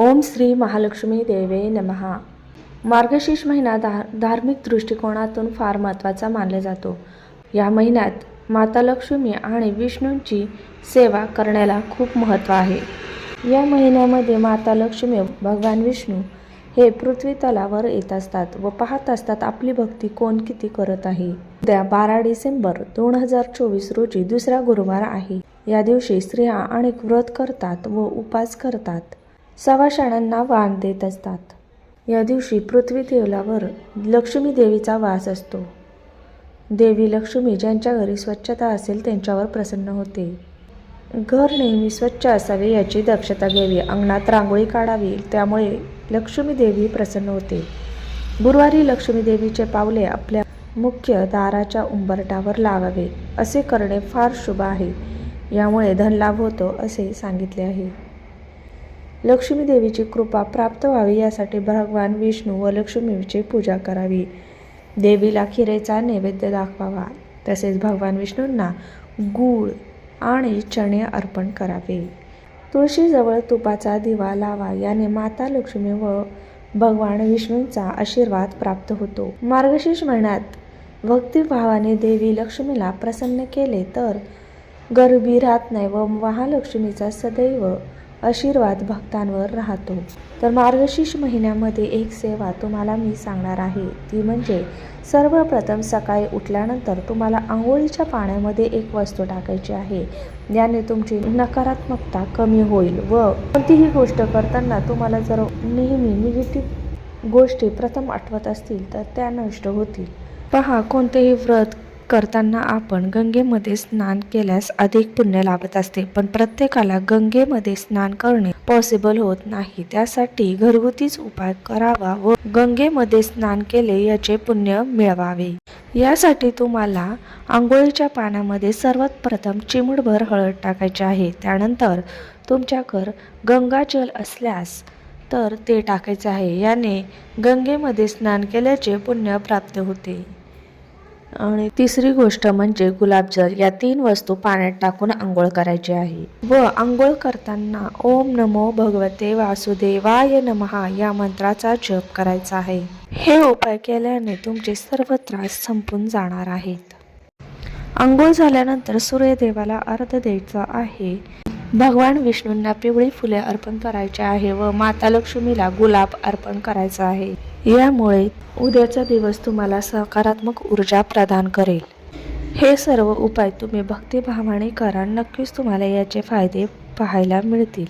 ओम श्री महालक्ष्मी देवे नमहा मार्गशीर्ष महिना धा धार्मिक दृष्टिकोनातून फार महत्त्वाचा मानला जातो. या महिन्यात माता लक्ष्मी आणि विष्णूंची सेवा करण्याला खूप महत्त्व आहे. या महिन्यामध्ये माता लक्ष्मी भगवान विष्णू हे पृथ्वी तलावर येत असतात व पाहत असतात आपली भक्ती कोण किती करत आहे. उद्या बारा डिसेंबर दोन हजार चोवीस रोजी दुसरा गुरुवार आहे. या दिवशी स्त्रिया अनेक व्रत करतात व उपास करतात. सवाशाणांना वाण देत असतात. या दिवशी पृथ्वी देवलावर लक्ष्मी देवीचा वास असतो. देवी लक्ष्मी ज्यांच्या घरी स्वच्छता असेल त्यांच्यावर प्रसन्न होते. घर नेहमी स्वच्छ असावे याची दक्षता घ्यावी. अंगणात रांगोळी काढावी त्यामुळे लक्ष्मी देवी प्रसन्न होते. गुरुवारी लक्ष्मी देवीचे पावले आपल्या मुख्य दाराच्या उंबरटावर लावावे असे करणे फार शुभ आहे. यामुळे धनलाभ होतो असे सांगितले आहे. लक्ष्मी देवीची कृपा प्राप्त व्हावी यासाठी भगवान विष्णू व लक्ष्मीची पूजा करावी. देवीला खिरेचा नैवेद्य दाखवावा. तसेच भगवान विष्णूंना गूळ आणि चणे अर्पण करावे. तुळशीजवळ तुपाचा दिवा लावा याने माता लक्ष्मी व भगवान विष्णूंचा आशीर्वाद प्राप्त होतो. मार्गशीर्ष महिन्यात भक्तिभावाने देवी लक्ष्मीला प्रसन्न केले तर गरिबी राहत नाही व महालक्ष्मीचा सदैव आशीर्वाद भक्तांवर राहतो. तर मार्गशीर्ष महिन्यामध्ये एक सेवा तुम्हाला मी सांगणार आहे. ती म्हणजे सर्वप्रथम सकाळी उठल्यानंतर तुम्हाला आंघोळीच्या पाण्यामध्ये एक वस्तू टाकायची आहे. याने तुमची नकारात्मकता कमी होईल व कोणतीही गोष्ट करताना तुम्हाला जर नेहमी निगेटिव्ह गोष्टी प्रथम आठवत असतील तर त्या नष्ट होतील. पहा कोणतेही व्रत करताना आपण गंगेमध्ये स्नान केल्यास अधिक पुण्य लाभत असते. पण प्रत्येकाला गंगेमध्ये स्नान करणे पॉसिबल होत नाही. त्यासाठी घरगुतीच उपाय करावा व गंगेमध्ये स्नान केले याचे पुण्य मिळवावे. यासाठी तुम्हाला आंघोळीच्या पाण्यामध्ये सर्वात प्रथम चिमूटभर हळद टाकायची आहे. त्यानंतर तुमच्याकर गंगाजल असल्यास तर ते टाकायचे आहे. याने गंगेमध्ये स्नान केल्याचे पुण्य प्राप्त होते. आणि तिसरी गोष्ट म्हणजे गुलाबजल. या तीन वस्तू पाण्यात टाकून आंघोळ करायची आहे. व आंघोळ करताना ओम नमो भगवते वासुदेवाय नमहा या मंत्राचा जप करायचा आहे. हे उपाय केल्याने तुमचे सर्व त्रास संपून जाणार आहेत. आंघोळ झाल्यानंतर सूर्यदेवाला अर्ध द्यायचा आहे. भगवान विष्णूंना पिवळी फुले अर्पण करायचे आहे व माता लक्ष्मीला गुलाब अर्पण करायचा आहे. यामुळे उद्याचा दिवस तुम्हाला सकारात्मक ऊर्जा प्रदान करेल. हे सर्व उपाय तुम्ही भक्तिभावाने करा. नक्कीच तुम्हाला याचे फायदे पाहायला मिळतील.